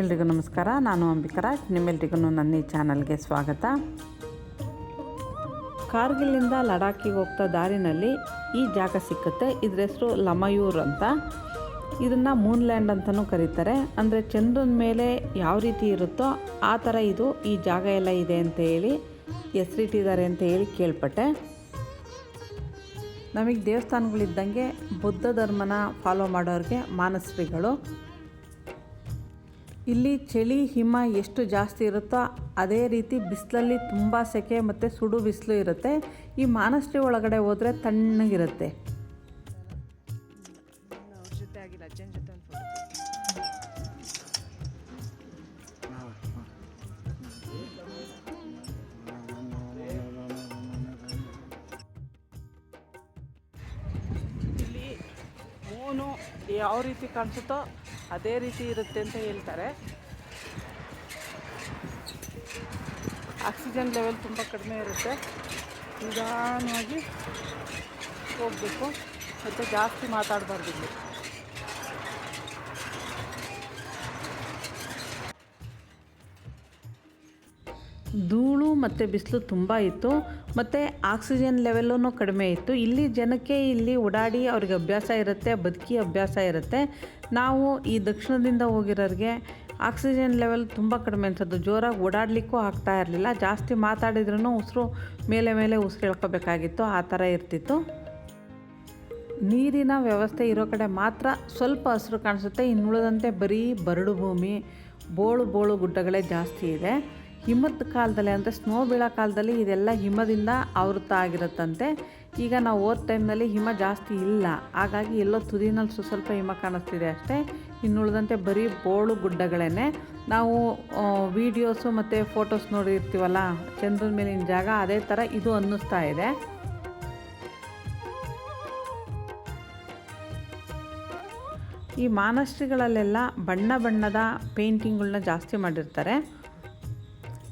ಎಲ್ರಿಗೂ ನಮಸ್ಕಾರ. ನಾನು ಅಂಬಿಕರಾಜ್ ನಿಮ್ಮೆಲ್ರಿಗೂ ನನ್ನ ಈ ಚಾನಲ್ಗೆ ಸ್ವಾಗತ. ಕಾರ್ಗಿಲ್ಲಿಂದ ಲಡಾಖಿಗೆ ಹೋಗ್ತಾ ದಾರಿನಲ್ಲಿ ಈ ಜಾಗ ಸಿಕ್ಕುತ್ತೆ. ಇದ್ರ ಹೆಸರು ಲಮಯೂರ್ ಅಂತ. ಇದನ್ನು ಮೂನ್ ಲ್ಯಾಂಡ್ ಅಂತಲೂ ಕರೀತಾರೆ. ಅಂದರೆ ಚಂದ್ರನ ಮೇಲೆ ಯಾವ ರೀತಿ ಇರುತ್ತೋ ಆ ಥರ ಇದು ಈ ಜಾಗ ಎಲ್ಲ ಇದೆ ಅಂತ ಹೇಳಿ ಹೆಸರಿಟ್ಟಿದ್ದಾರೆ ಅಂತ ಹೇಳಿ ಕೇಳ್ಪಟ್ಟೆ. ನಮಗೆ ದೇವಸ್ಥಾನಗಳಿದ್ದಂಗೆ ಬುದ್ಧ ಧರ್ಮನ ಫಾಲೋ ಮಾಡೋರಿಗೆ ಮಾನಸ್ರಿಗಳು ಇಲ್ಲಿ ಚಳಿ, ಹಿಮ ಎಷ್ಟು ಜಾಸ್ತಿ ಇರುತ್ತೋ ಅದೇ ರೀತಿ ಬಿಸಿಲಲ್ಲಿ ತುಂಬ ಸೆಕೆ ಮತ್ತು ಸುಡು ಬಿಸಿಲು ಇರುತ್ತೆ. ಈ ಮಾನಸ್ಟ್ರಿ ಒಳಗಡೆ ಹೋದರೆ ತಣ್ಣಗಿರುತ್ತೆ. ಇಲ್ಲಿ ಯಾವ ರೀತಿ ಕಾಣಿಸುತ್ತೋ ಅದೇ ರೀತಿ ಇರುತ್ತೆ ಅಂತ ಹೇಳ್ತಾರೆ. ಆಕ್ಸಿಜನ್ ಲೆವೆಲ್ ತುಂಬ ಕಡಿಮೆ ಇರುತ್ತೆ. ನಿಧಾನವಾಗಿ ಹೋಗಬೇಕು. ಮತ್ತು ಜಾಸ್ತಿ ಮಾತಾಡಬಾರ್ದು ಇಲ್ಲಿ. ಧೂಳು ಮತ್ತು ಬಿಸಿಲು ತುಂಬ ಇತ್ತು. ಮತ್ತು ಆಕ್ಸಿಜನ್ ಲೆವೆಲ್ಲೂ ಕಡಿಮೆ ಇತ್ತು. ಇಲ್ಲಿ ಜನಕ್ಕೆ ಇಲ್ಲಿ ಓಡಾಡಿ ಅವ್ರಿಗೆ ಅಭ್ಯಾಸ ಇರುತ್ತೆ, ಬದುಕಿ ಅಭ್ಯಾಸ ಇರುತ್ತೆ. ನಾವು ಈ ದಕ್ಷಿಣದಿಂದ ಹೋಗಿರೋರಿಗೆ ಆಕ್ಸಿಜನ್ ಲೆವೆಲ್ ತುಂಬ ಕಡಿಮೆ ಅನ್ಸೋದು. ಜೋರಾಗಿ ಓಡಾಡಲಿಕ್ಕೂ ಆಗ್ತಾ ಇರಲಿಲ್ಲ. ಜಾಸ್ತಿ ಮಾತಾಡಿದ್ರೂ ಉಸಿರು ಮೇಲೆ ಮೇಲೆ ಉಸಿರು ಎಳ್ಕೋಬೇಕಾಗಿತ್ತು. ಆ ಥರ ಇರ್ತಿತ್ತು. ನೀರಿನ ವ್ಯವಸ್ಥೆ ಇರೋ ಕಡೆ ಮಾತ್ರ ಸ್ವಲ್ಪ ಹಸಿರು ಕಾಣಿಸುತ್ತೆ. ಇನ್ನುಳಿದಂತೆ ಬರೀ ಬರಡು ಭೂಮಿ, ಬೋಳು ಬೋಳು ಗುಡ್ಡಗಳೇ ಜಾಸ್ತಿ ಇದೆ. ಹಿಮದ ಕಾಲದಲ್ಲಿ ಅಂದರೆ ಸ್ನೋ ಬೀಳೋ ಕಾಲದಲ್ಲಿ ಇದೆಲ್ಲ ಹಿಮದಿಂದ ಆವೃತ ಆಗಿರುತ್ತಂತೆ. ಈಗ ನಾವು ಹೋದ ಟೈಮ್ನಲ್ಲಿ ಹಿಮ ಜಾಸ್ತಿ ಇಲ್ಲ. ಹಾಗಾಗಿ ಎಲ್ಲೋ ತುದಿನಲ್ಲಿ ಸ್ವಲ್ಪ ಹಿಮ ಕಾಣಿಸ್ತಿದೆ ಅಷ್ಟೇ. ಇನ್ನುಳಿದಂತೆ ಬರೀ ಬೋಳು ಗುಡ್ಡಗಳೇ ನಾವು ವೀಡಿಯೋಸು ಮತ್ತು ಫೋಟೋಸ್ ನೋಡಿರ್ತೀವಲ್ಲ, ಚಂದ್ರನ ಮೇಲಿನ ಜಾಗ, ಅದೇ ಥರ ಇದು ಅನ್ನಿಸ್ತಾ ಇದೆ. ಈ ಮಾನಸ್ಟ್ರಿಗಳಲ್ಲೆಲ್ಲ ಬಣ್ಣ ಬಣ್ಣದ ಪೇಂಟಿಂಗ್ಗಳನ್ನ ಜಾಸ್ತಿ ಮಾಡಿರ್ತಾರೆ.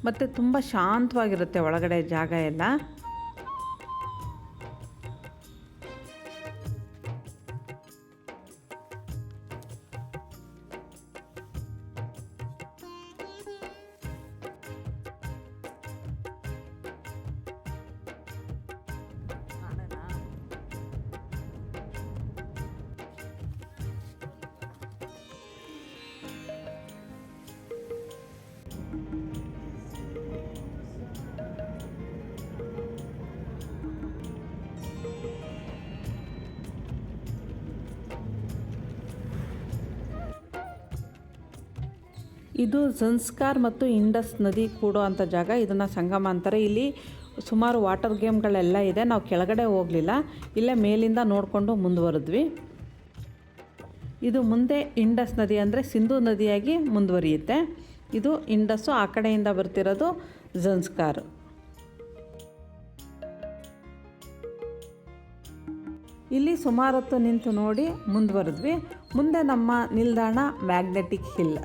ಮತ್ತು ತುಂಬ ಶಾಂತವಾಗಿರುತ್ತೆ ಒಳಗಡೆ ಜಾಗ ಎಲ್ಲ. ಇದು ಜನ್ಸ್ಕಾರ್ ಮತ್ತು ಇಂಡಸ್ ನದಿ ಕೂಡೋ ಅಂಥ ಜಾಗ. ಇದನ್ನು ಸಂಗಮ ಅಂತಾರೆ. ಇಲ್ಲಿ ಸುಮಾರು ವಾಟರ್ ಗೇಮ್ಗಳೆಲ್ಲ ಇದೆ. ನಾವು ಕೆಳಗಡೆ ಹೋಗಲಿಲ್ಲ. ಇಲ್ಲೇ ಮೇಲಿಂದ ನೋಡಿಕೊಂಡು ಮುಂದುವರೆದ್ವಿ. ಇದು ಮುಂದೆ ಇಂಡಸ್ ನದಿ ಅಂದರೆ ಸಿಂಧು ನದಿಯಾಗಿ ಮುಂದುವರಿಯುತ್ತೆ. ಇದು ಇಂಡಸ್ಸು ಆ ಕಡೆಯಿಂದ ಬರ್ತಿರೋದು ಜನ್ಸ್ಕಾರ್ ಇಲ್ಲಿ ಸುಮಾರು ಹೊತ್ತು ನಿಂತು ನೋಡಿ ಮುಂದುವರೆದ್ವಿ. ಮುಂದೆ ನಮ್ಮ ನಿಲ್ದಾಣ ಮ್ಯಾಗ್ನೆಟಿಕ್ ಹಿಲ್.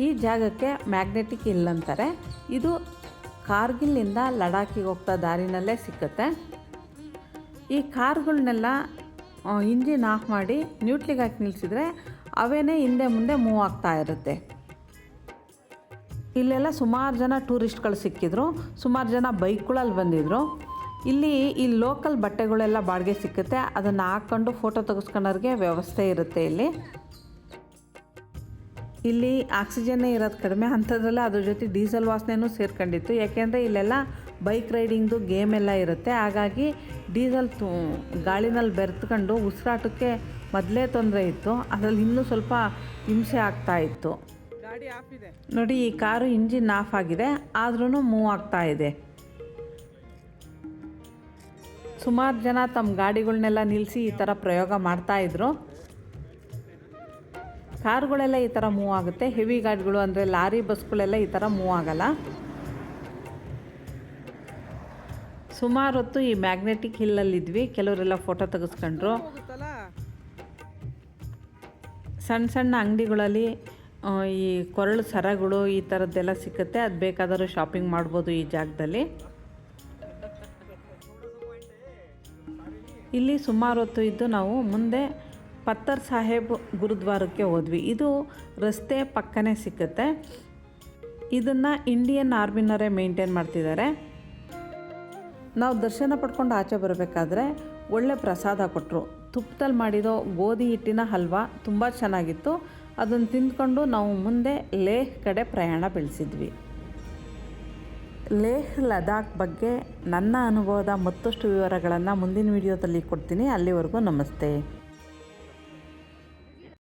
ಈ ಜಾಗಕ್ಕೆ ಮ್ಯಾಗ್ನೆಟಿಕ್ ಹಿಲ್ ಅಂತಾರೆ. ಇದು ಕಾರ್ಗಿಲ್ನಿಂದ ಲಡಾಖಿಗೆ ಹೋಗ್ತಾ ದಾರಿನಲ್ಲೇ ಸಿಕ್ಕುತ್ತೆ. ಈ ಕಾರ್ಗಳನ್ನೆಲ್ಲ ಇಂಜಿನ್ ಆಫ್ ಮಾಡಿ ನ್ಯೂಟ್ಲಿಗೆ ಹಾಕಿ ನಿಲ್ಲಿಸಿದ್ರೆ ಅವೇನೇ ಹಿಂದೆ ಮುಂದೆ ಮೂವ್ ಆಗ್ತಾ ಇರುತ್ತೆ. ಇಲ್ಲೆಲ್ಲ ಸುಮಾರು ಜನ ಟೂರಿಸ್ಟ್ಗಳು ಸಿಕ್ಕಿದ್ರು. ಸುಮಾರು ಜನ ಬೈಕ್ಗಳಲ್ಲಿ ಬಂದಿದ್ರು. ಇಲ್ಲಿ ಈ ಲೋಕಲ್ ಬಟ್ಟೆಗಳೆಲ್ಲ ಬಾಡಿಗೆ ಸಿಕ್ಕುತ್ತೆ. ಅದನ್ನು ಹಾಕ್ಕೊಂಡು ಫೋಟೋ ತೆಗೆಸ್ಕೊಳ್ಳೋರಿಗೆ ವ್ಯವಸ್ಥೆ ಇರುತ್ತೆ ಇಲ್ಲಿ. ಇಲ್ಲಿ ಆಕ್ಸಿಜನ್ನೇ ಇರೋದು ಕಡಿಮೆ. ಅಂಥದ್ರಲ್ಲ ಅದ್ರ ಜೊತೆ ಡೀಸೆಲ್ ವಾಸನೆಯೂ ಸೇರ್ಕೊಂಡಿತ್ತು. ಯಾಕೆಂದರೆ ಇಲ್ಲೆಲ್ಲ ಬೈಕ್ ರೈಡಿಂಗ್ದು ಗೇಮ್ ಎಲ್ಲ ಇರುತ್ತೆ. ಹಾಗಾಗಿ ಡೀಸೆಲ್ ತು ಗಾಳಿನಲ್ಲಿ ಬೆರೆತ್ಕೊಂಡು ಉಸಿರಾಟಕ್ಕೆ ಮೊದಲೇ ತೊಂದರೆ ಇತ್ತು. ಅದರಲ್ಲಿ ಇನ್ನೂ ಸ್ವಲ್ಪ ಹಿಂಸೆ ಆಗ್ತಾ ಇತ್ತು. ಗಾಡಿ ಆಫ್ ಇದೆ. ನೋಡಿ ಈ ಕಾರು ಇಂಜಿನ್ ಆಫ್ ಆಗಿದೆ. ಆದ್ರೂ ಮೂವ್ ಆಗ್ತಾ ಇದೆ. ಸುಮಾರು ಜನ ತಮ್ಮ ಗಾಡಿಗಳನ್ನೆಲ್ಲ ನಿಲ್ಲಿಸಿ ಈ ಥರ ಪ್ರಯೋಗ ಮಾಡ್ತಾ ಇದ್ರು. ಕಾರುಗಳೆಲ್ಲ ಈ ಥರ ಮೂವ್ ಆಗುತ್ತೆ. ಹೆವಿ ಗಾಡಿಗಳು ಅಂದರೆ ಲಾರಿ ಬಸ್ಗಳೆಲ್ಲ ಈ ಥರ ಮೂವ್ ಆಗಲ್ಲ. ಸುಮಾರು ಹೊತ್ತು ಈ ಮ್ಯಾಗ್ನೆಟಿಕ್ ಹಿಲ್ಲಲ್ಲಿದ್ವಿ ಕೆಲವರೆಲ್ಲ ಫೋಟೋ ತೆಗೆಸ್ಕೊಂಡ್ರು. ಸಣ್ಣ ಸಣ್ಣ ಅಂಗಡಿಗಳಲ್ಲಿ ಈ ಕೊರಳು ಸರಗಳು ಈ ಥರದ್ದೆಲ್ಲ ಸಿಕ್ಕುತ್ತೆ ಅದು ಬೇಕಾದರೂ ಶಾಪಿಂಗ್ ಮಾಡ್ಬೋದು ಈ ಜಾಗದಲ್ಲಿ. ಇಲ್ಲಿ ಸುಮಾರು ಹೊತ್ತು ಇದ್ದು ನಾವು ಮುಂದೆ ಪತ್ತರ್ ಸಾಹೇಬ್ ಗುರುದ್ವಾರಕ್ಕೆ ಹೋದ್ವಿ. ಇದು ರಸ್ತೆ ಪಕ್ಕನೇ ಸಿಕ್ಕುತ್ತೆ. ಇದನ್ನು ಇಂಡಿಯನ್ ಆರ್ಮಿನವರೇ ಮೇಂಟೈನ್ ಮಾಡ್ತಿದ್ದಾರೆ ನಾವು ದರ್ಶನ ಪಡ್ಕೊಂಡು ಆಚೆ ಬರಬೇಕಾದ್ರೆ ಒಳ್ಳೆ ಪ್ರಸಾದ ಕೊಟ್ಟರು ತುಪ್ಪದಲ್ಲಿ ಮಾಡಿರೋ ಗೋಧಿ ಹಿಟ್ಟಿನ ಹಲ್ವಾ ತುಂಬ ಚೆನ್ನಾಗಿತ್ತು. ಅದನ್ನು ತಿಂದ್ಕೊಂಡು ನಾವು ಮುಂದೆ ಲೇಹ್ ಕಡೆ ಪ್ರಯಾಣ ಬೆಳೆಸಿದ್ವಿ. ಲೇಹ್ ಲದಾಖ್ ಬಗ್ಗೆ ನನ್ನ ಅನುಭವದ ಮತ್ತಷ್ಟು ವಿವರಗಳನ್ನು ಮುಂದಿನ ವಿಡಿಯೋದಲ್ಲಿ ಕೊಡ್ತೀನಿ. ಅಲ್ಲಿವರೆಗೂ ನಮಸ್ತೆ.